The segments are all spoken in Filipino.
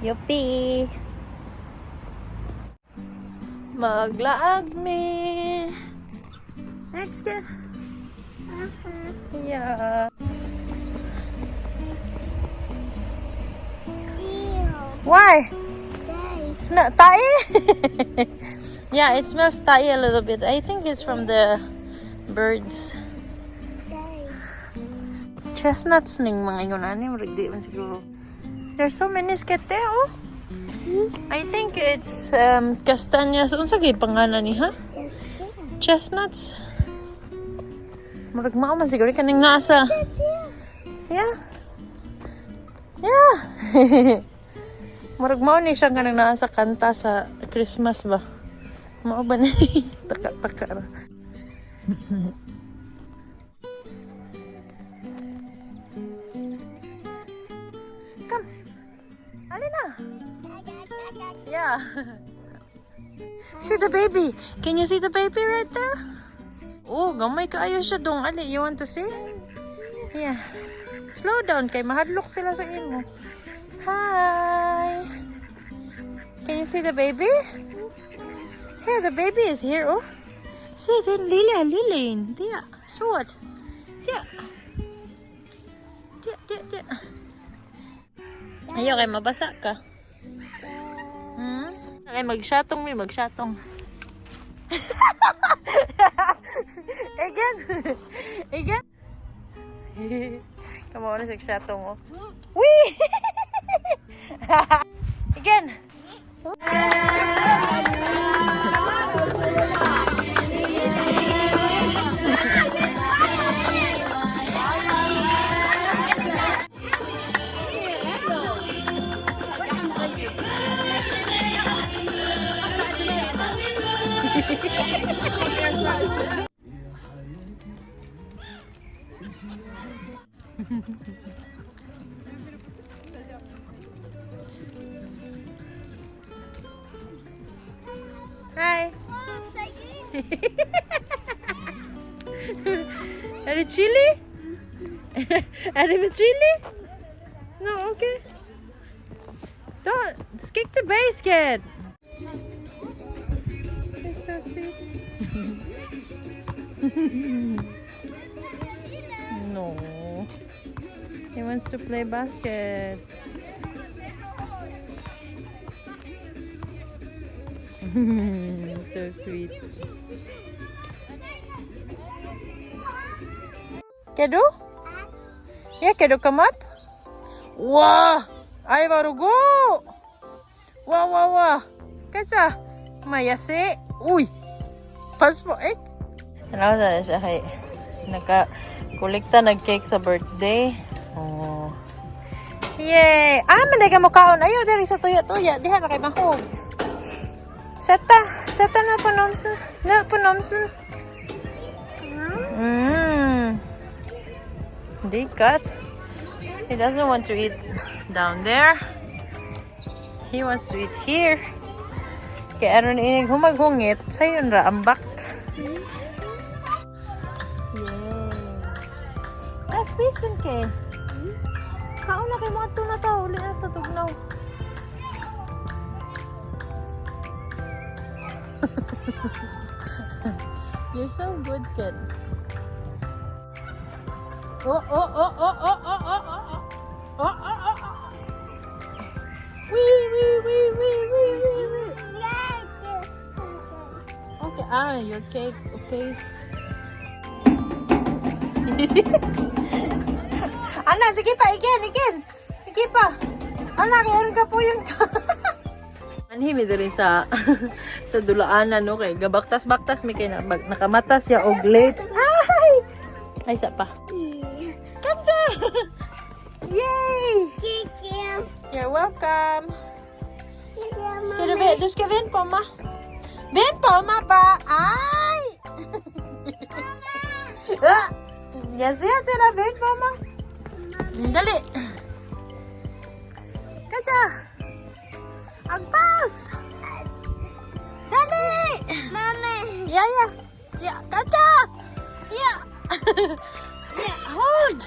Yuppie! Maglaag me! Next ka! Yeah! Why? Smell tae? yeah, it smells tae a little bit. I think it's from the birds. Chestnuts ning mga ingon ani di man siguro. There's so many sket there, oh. I think it's um castañas. Unsa gay pangalan ni ha? Chestnuts. Murag mao man siguro kaning nasa. Yeah. Yeah. Murag mao ni siya kanang nasa kanta sa Christmas ba? Mao ba ni? Taka-taka See the baby. Can you see the baby right there? Oh, gamay kaayo siya dong. Ali, you want to see? Yeah. Slow down kay mahadlok sila sa imo. Hi. Can you see the baby? Yeah, the baby is here. Oh. See, then Lila, Lilin. Dia, sword. Dia. Dia, dia, dia. Ayaw kay mabasa ka. Ay, magsatong mi, magsatong. Again. Again. Kamo na sa satong oh. Wee! Hi. Are you chili? Are you chili? No, okay. Don't stick to base, kid. It's so sweet. no. He wants to play basket. so sweet. Kedu? Yeah, Kedu, come up. Wow! Ay, go! Wow, wow, wow! Kaca? Mayasi? Uy! Paspo, eh? Ano sa siya, hay? Naka-kolekta nag-cake sa birthday. Oh. Yay! Ah, manay ka mo kaon. Ayaw, dali sa tuya-tuya. Diha na kay mahog. Seta, seta na panomsun. Na panomsun. Mmm. Di cut. He doesn't want to eat down there. He wants to eat here. Kaya aron inig humaghungit, sayon ra ambak. Kas piston ke. Kaon na kay mga tuna tao. Uli na tatugnaw. You're so good, kid. Oh, oh, oh, oh, oh, oh, oh, oh, oh, oh, oh, oh, oh. Wee, wee, wee, wee, wee, wee, wee. Okay, ah, your cake, okay. Ana, sige pa, again, again. Sige pa. Ana, kayaron ka po yun ka. Anhimi diri sa sa dulaanan no kay gabaktas-baktas mi kay na, bag- nakamatas ya og late. Ay! Ay sa pa. Kamsa! Yay! You're welcome. Ska du ven, du ska ven på ma. Ven på ma pa. Ay! Yazia, did I wait, Mama? Dali. Kacha. Agpas. Dali. Mama. Yeah, yeah. Yeah, Kacha. Yeah. yeah, hold.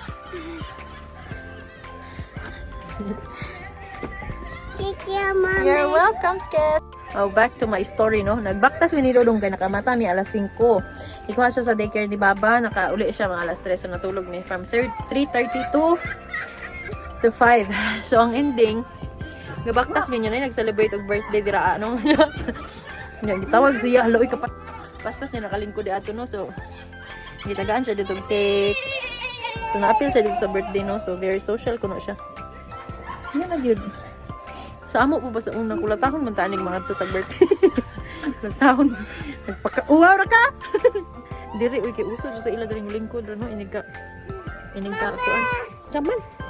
You're welcome, scared. Oh, back to my story, no? Nagbaktas mi ni Dodong kay nakamata mi alas 5. Ikuha siya sa daycare ni Baba, nakauli siya mga alas 3. So, natulog mi from 3.32 to 5. So, ang ending, gabaktas mi niya na nag-celebrate og birthday dira ano. Niya gitawag siya, hello ka pa. Paspas niya nakalingkod ato no. So, gitagaan siya dito cake. So, na-appeal siya dito sa birthday no. So, very social kuno siya. Siya na yun. Sa amo po ba sa unang kulatahon man tanig mga tutag birthday. Nagtahon. Nagpaka uwaw ra ka. Diri uy kay uso sa ila diri lingkod ano inig ka. Inig ka kuan. Kaman.